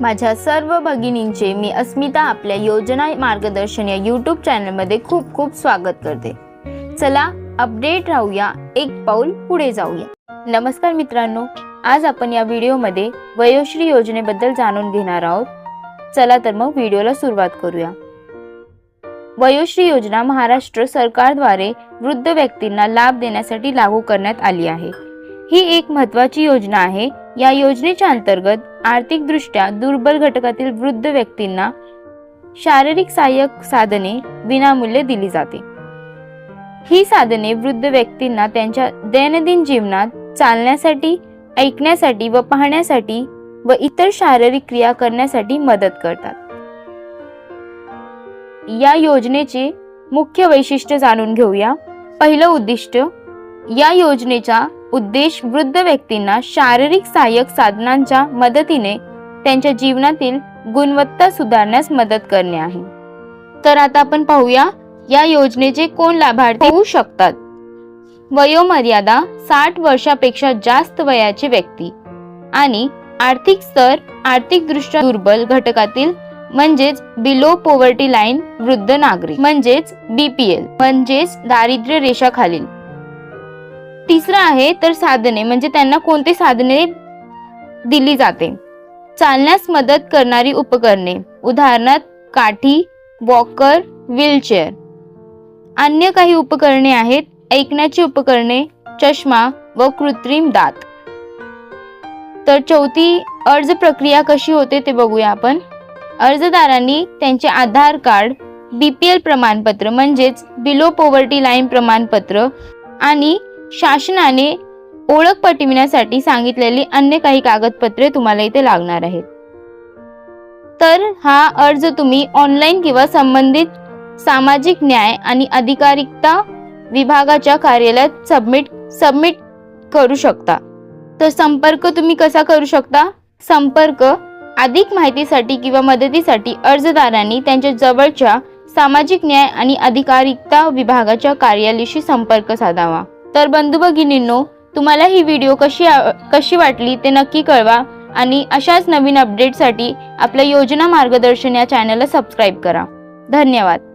माझ्या सर्व भगिनींचे मी अस्मिता आपल्या योजना मार्गदर्शन या यूट्यूब चॅनलमध्ये खूप खूप स्वागत करते. चला अपडेट राहूया एक पाऊल पुढे जाऊया. नमस्कार मित्रांनो आज आपण या व्हिडिओमध्ये वयोश्री योजनेबद्दल जाणून घेणार आहोत. चला तर मग व्हिडिओला सुरुवात करूया. वयोश्री योजना महाराष्ट्र सरकारद्वारे वृद्ध व्यक्तींना लाभ देण्यासाठी लागू करण्यात आली आहे. ही एक महत्त्वाची योजना आहे. या योजनेच्या अंतर्गत आर्थिकदृष्ट्या दुर्बल घटकातील वृद्ध व्यक्तींना शारीरिक सहाय्यक साधने विनामूल्य दिली जाते. ही साधने वृद्ध व्यक्तींना त्यांच्या दैनंदिन जीवनात चालण्यासाठी ऐकण्यासाठी व पाहण्यासाठी व इतर शारीरिक क्रिया करण्यासाठी मदत करतात. या योजनेचे मुख्य वैशिष्ट्य जाणून घेऊया. पहिलं उद्दिष्ट या योजनेचा उद्देश वृद्ध व्यक्तींना शारीरिक सहाय्यक साधनांच्या मदतीने त्यांच्या जीवनातील गुणवत्ता सुधारण्यास मदत करणे आहे. तर आता आपण पाहूया या योजनेचे कोण लाभार्थी होऊ शकतात? वयोमर्यादा साठ वर्षापेक्षा जास्त वयाचे व्यक्ती आणि आर्थिक स्तर आर्थिकदृष्ट्या दुर्बल घटकातील म्हणजेच बिलो पॉवर्टी लाईन वृद्ध नागरिक म्हणजेच बीपीएल म्हणजेच दारिद्र्य रेषाखालील. तिसरं आहे तर साधने म्हणजे त्यांना कोणती साधने दिली जाते? चालण्यास मदत करणारी उपकरणे उदाहरणार्थ काठी वॉकर व्हीलचेअर अन्य काही उपकरणे आहेत ऐकण्याची उपकरणे चष्मा व कृत्रिम दात. तर चौथी अर्ज प्रक्रिया कशी होते ते बघूया आपण. अर्जदारांनी त्यांचे Aadhaar card B P L प्रमाणपत्र म्हणजेच बिलो पॉवर्टी लाईन प्रमाणपत्र आणि शासनाने ओळख पटविण्यासाठी सांगितलेली अन्य काही कागदपत्रे तुम्हाला इथे लागणार आहेत. तर हा अर्ज तुम्ही ऑनलाईन किंवा संबंधित सामाजिक न्याय आणि अधिकारिकता विभागाच्या कार्यालयात सबमिट सबमिट करू शकता. तर संपर्क तुम्ही कसा करू शकता? संपर्क अधिक माहितीसाठी किंवा मदतीसाठी अर्जदारांनी त्यांच्या जवळच्या सामाजिक न्याय आणि अधिकारिकता विभागाच्या कार्यालयाशी संपर्क साधावा. तर बंधू भगिनींनो तुम्हाला ही व्हिडिओ कशी आ- कशी वाटली ते नक्की कळवा आणि अशाच नवीन अपडेटसाठी आपल्या योजना मार्गदर्शन या चॅनलला सबस्क्राईब करा. धन्यवाद.